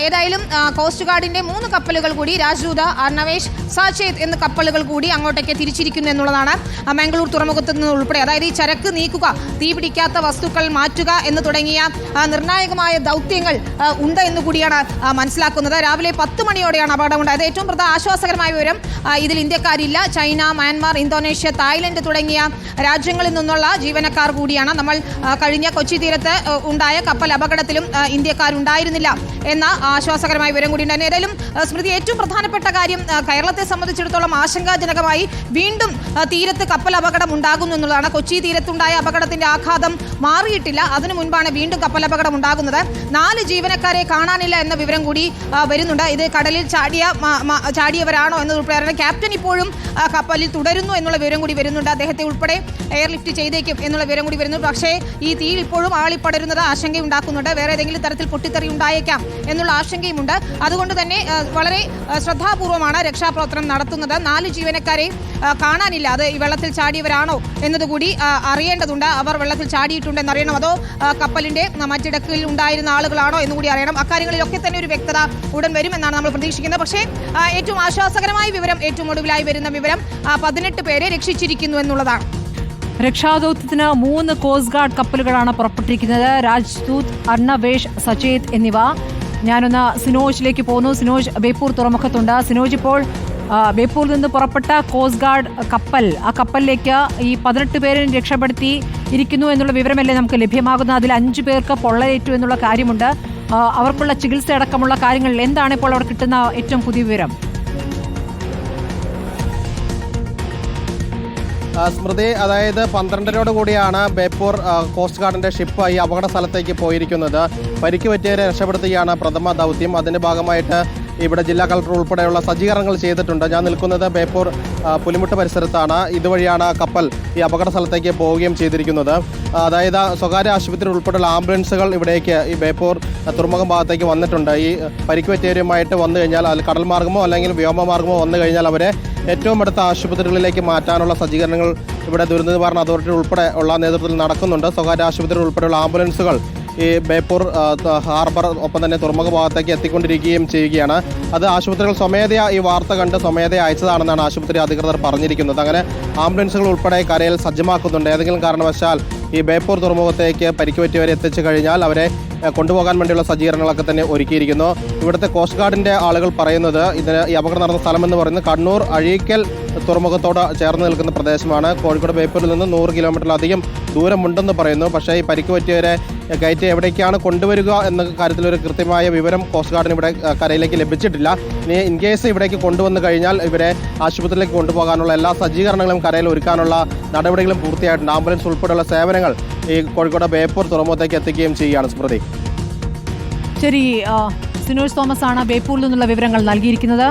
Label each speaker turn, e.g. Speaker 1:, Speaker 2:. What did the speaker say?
Speaker 1: ഏതായാലും കോസ്റ്റ് ഗാർഡിന്റെ മൂന്ന് കപ്പലുകൾ കൂടി രാജ്ദൂത അർണവേഷ് സാചേത് എന്ന കപ്പലുകൾ കൂടി അങ്ങോട്ടേക്ക് തിരിച്ചിരിക്കുന്നു എന്നുള്ളതാണ് മംഗളൂർ തുറമുഖത്ത് നിന്ന് ഉൾപ്പെടെ അതായത് ഈ ചരക്ക് നീക്കുക തീ പിടിക്കാത്ത വസ്തുക്കൾ മാറ്റുക എന്ന് തുടങ്ങിയ നിർണായകമായ ദൗത്യങ്ങൾ ഉണ്ട് എന്ന് കൂടിയാണ് മനസ്സിലാക്കുന്നത്. രാവിലെ പത്ത് മണിയോടെയാണ് അപകടമുണ്ടായത് ഏറ്റവും പ്രധാന ആശ്വാസകരമായ വിവരം ഇതിൽ ഇന്ത്യക്കാരില്ല. ചൈന മ്യാൻമാർ ഇന്തോനേഷ്യ തായ്ലൻഡ് തുടങ്ങിയ രാജ്യങ്ങളിൽ നിന്നുള്ള ജീവനക്കാർ കൂടിയാണ് നമ്മൾ കഴിഞ്ഞ കൊച്ചി തീരത്ത് ഉണ്ടായ കപ്പൽ അപകടത്തിലും ഇന്ത്യക്കാരുണ്ടായിരുന്നില്ല എന്ന ആശ്വാസകരമായ വിവരം കൂടി ഉണ്ടായിരുന്നു. ഏതായാലും സ്മൃതി ഏറ്റവും പ്രധാനപ്പെട്ട കാര്യം ആ, കേരളത്തെ സംബന്ധിച്ചിടത്തോളം ആശങ്കാജനകമായി വീണ്ടും തീരത്ത് കപ്പൽ അപകടം ഉണ്ടാകുന്നു എന്നുള്ളതാണ്. കൊച്ചി തീരത്തുണ്ടായ അപകടത്തിന്റെ ആഘാതം മാറിയിട്ടില്ല. അതിനു മുൻപാണ് വീണ്ടും കപ്പൽ അപകടം ഉണ്ടാകുന്നത്. നാല് ജീവനക്കാരെ കാണാനില്ല എന്ന വിവരം കൂടി വരുന്നുണ്ട്. ഇത് കടലിൽ ചാടിയ ചാടിയവരാണോ എന്നതുൾപ്പെടെ ഉൾപ്പെടെ ക്യാപ്റ്റൻ ഇപ്പോഴും കപ്പലിൽ തുടരുന്നു എന്നുള്ള വിവരം കൂടി വരുന്നുണ്ട്. അദ്ദേഹത്തെ ഉൾപ്പെടെ എയർലിഫ്റ്റ് ചെയ്തേക്കും എന്നുള്ള വിവരം കൂടി വരുന്നു പക്ഷേ ഈ തീയിൽ ഇപ്പോഴും ആളിപ്പടരുന്നത് ആശങ്കയുണ്ടാക്കുന്നുണ്ട്. വേറെ ഏതെങ്കിലും തരത്തിൽ പൊട്ടിത്തെറി ഉണ്ടായേക്കാം എന്നുള്ള ആശങ്കയുമുണ്ട്. അതുകൊണ്ട് തന്നെ വളരെ ശ്രദ്ധാപൂർവമാണ് രക്ഷാപ്രവർത്തനം നടത്തുന്നത്. നാല് ജീവനക്കാരെ ആ, കാണാനില്ല. അത് ഈ വെള്ളത്തിൽ ചാടിയവരാണോ എന്നതുകൂടി അറിയേണ്ടതുണ്ട്. അവർ വെള്ളത്തിൽ ചാടിയിട്ടുണ്ടെന്ന് അറിയണം. അതോ കപ്പലിന്റെ മറ്റിടക്കിൽ ഉണ്ടായിരുന്ന ആളുകളാണോ എന്നുകൂടി അറിയണം. അക്കാര്യങ്ങളിലൊക്കെ തന്നെ ഒരു വ്യക്തത ഉടൻ വരുമെന്നാണ് നമ്മൾ പ്രതീക്ഷിക്കുന്നത്. പക്ഷേ ഏറ്റവും ആശ്വാസകരമായ വിവരം ഏറ്റവും ഒടുവിലായി വരുന്ന വിവരം പതിനെട്ട് പേരെ രക്ഷിച്ചിരിക്കുന്നു എന്നുള്ളതാണ്.
Speaker 2: രക്ഷാദൌത്യത്തിന് മൂന്ന് കോസ്റ്റ് ഗാർഡ് കപ്പലുകളാണ് പുറപ്പെട്ടിരിക്കുന്നത്. രാജ്ദൂത് അർണവേഷ് സചേത് എന്നിവ. ഞാനൊന്ന് സിനോജിലേക്ക് പോകുന്നു. സിനോജ് ബേപ്പൂർ തുറമുഖത്തുണ്ട്. സിനോജ് ഇപ്പോൾ ബേപ്പൂരിൽ നിന്ന് പുറപ്പെട്ട കോസ്റ്റ് ഗാർഡ് കപ്പൽ ആ കപ്പലിലേക്ക് ഈ പതിനെട്ട് പേരെ രക്ഷപ്പെടുത്തി ഇരിക്കുന്നു എന്നുള്ള വിവരമല്ലേ നമുക്ക് ലഭ്യമാകുന്നത്? അതിൽ അഞ്ചു പേർക്ക് പൊള്ളലേറ്റു എന്നുള്ള കാര്യമുണ്ട്. അവർക്കുള്ള ചികിത്സ അടക്കമുള്ള കാര്യങ്ങളിൽ എന്താണ് ഇപ്പോൾ അവർ കിട്ടുന്ന ഏറ്റവും പുതിയ വിവരം?
Speaker 3: സ്മൃതി അതായത് പന്ത്രണ്ടരോട് കൂടിയാണ് ബേപ്പൂർ കോസ്റ്റ് ഗാർഡിന്റെ ഷിപ്പ് ഈ അപകട സ്ഥലത്തേക്ക് പോയിരിക്കുന്നത്. പരിക്ക് പറ്റിയവരെ രക്ഷപ്പെടുത്തുകയാണ് പ്രഥമ ദൗത്യം. അതിന്റെ ഭാഗമായിട്ട് ഇവിടെ ജില്ലാ കളക്ടർ ഉൾപ്പെടെയുള്ള സജ്ജീകരണങ്ങൾ ചെയ്തിട്ടുണ്ട്. ഞാൻ നിൽക്കുന്നത് ബേപ്പൂർ പുലിമുട്ട് പരിസരത്താണ്. ഇതുവഴിയാണ് കപ്പൽ ഈ അപകട സ്ഥലത്തേക്ക് പോവുകയും ചെയ്തിരിക്കുന്നത്. അതായത് സ്വകാര്യ ആശുപത്രി ഉൾപ്പെടെയുള്ള ആംബുലൻസുകൾ ഇവിടേക്ക് ഈ ബേപ്പൂർ തുറമുഖം ഭാഗത്തേക്ക് വന്നിട്ടുണ്ട്. ഈ പരിക്കുപറ്റിയവരുമായിട്ട് വന്നു കഴിഞ്ഞാൽ അതിൽ കടൽ മാർഗമോ അല്ലെങ്കിൽ വ്യോമമാർഗമോ വന്നു കഴിഞ്ഞാൽ അവരെ ഏറ്റവും അടുത്ത ആശുപത്രികളിലേക്ക് മാറ്റാനുള്ള സജ്ജീകരണങ്ങൾ ഇവിടെ ദുരന്ത നിവാരണ അതോറിറ്റി ഉൾപ്പെടെ ഉള്ള നേതൃത്വത്തിൽ നടക്കുന്നുണ്ട്. സ്വകാര്യ ആശുപത്രി ഉൾപ്പെടെയുള്ള ആംബുലൻസുകൾ ഈ ബേപ്പൂർ ഹാർബർ ഒപ്പം തന്നെ തുറമുഖ ഭാഗത്തേക്ക് എത്തിക്കൊണ്ടിരിക്കുകയും ചെയ്യുകയാണ്. അത് ആശുപത്രികൾ സ്വമേധയാ ഈ വാർത്ത കണ്ട് സ്വമേധയാ അയച്ചതാണെന്നാണ് ആശുപത്രി അധികൃതർ പറഞ്ഞിരിക്കുന്നത്. അങ്ങനെ ആംബുലൻസുകൾ ഉൾപ്പെടെ കരയിൽ സജ്ജമാക്കുന്നുണ്ട്. ഏതെങ്കിലും കാരണവശാൽ ഈ ബേപ്പൂർ തുറമുഖത്തേക്ക് പരിക്കുപറ്റിയവരെ എത്തിച്ചു കഴിഞ്ഞാൽ അവരെ കൊണ്ടുപോകാൻ വേണ്ടിയുള്ള സജ്ജീകരണങ്ങളൊക്കെ തന്നെ ഒരുക്കിയിരിക്കുന്നു. ഇവിടുത്തെ കോസ്റ്റ് ഗാർഡിന്റെ ആളുകൾ പറയുന്നത് ഇതിന് ഈ അപകടം നടന്ന സ്ഥലം എന്ന് പറയുന്നത് കണ്ണൂർ അഴീക്കൽ തുറമുഖത്തോട് ചേർന്ന് നിൽക്കുന്ന പ്രദേശമാണ്. കോഴിക്കോട് ബേപ്പൂരിൽ നിന്ന് നൂറ് കിലോമീറ്ററിലധികം ദൂരമുണ്ടെന്ന് പറയുന്നു. പക്ഷേ ഈ പരിക്ക് പറ്റിയവരെ കയറ്റി എവിടേക്കാണ് കൊണ്ടുവരിക എന്ന കാര്യത്തിൽ ഒരു കൃത്യമായ വിവരം കോസ്റ്റ് ഗാർഡിന് ഇവിടെ കരയിലേക്ക് ലഭിച്ചിട്ടില്ല. ഇനി ഇൻ കേസ് ഇവിടേക്ക് കൊണ്ടുവന്നു കഴിഞ്ഞാൽ ഇവരെ ആശുപത്രിയിലേക്ക് കൊണ്ടുപോകാനുള്ള എല്ലാ സജ്ജീകരണങ്ങളും കരയിൽ ഒരുക്കാനുള്ള നടപടികളും പൂർത്തിയായിട്ടുണ്ട്. ആംബുലൻസ് ഉൾപ്പെടെയുള്ള സേവനങ്ങൾ ഈ കോഴിക്കോട് ബേപ്പൂർ തുറമുഖത്തേക്ക് എത്തിക്കുകയും ചെയ്യുകയാണ് സ്മൃതി.
Speaker 2: ശരി സുനോജ് തോമസ് ആണ് ബേപ്പൂരിൽ നിന്നുള്ള വിവരങ്ങൾ നൽകിയിരിക്കുന്നത്.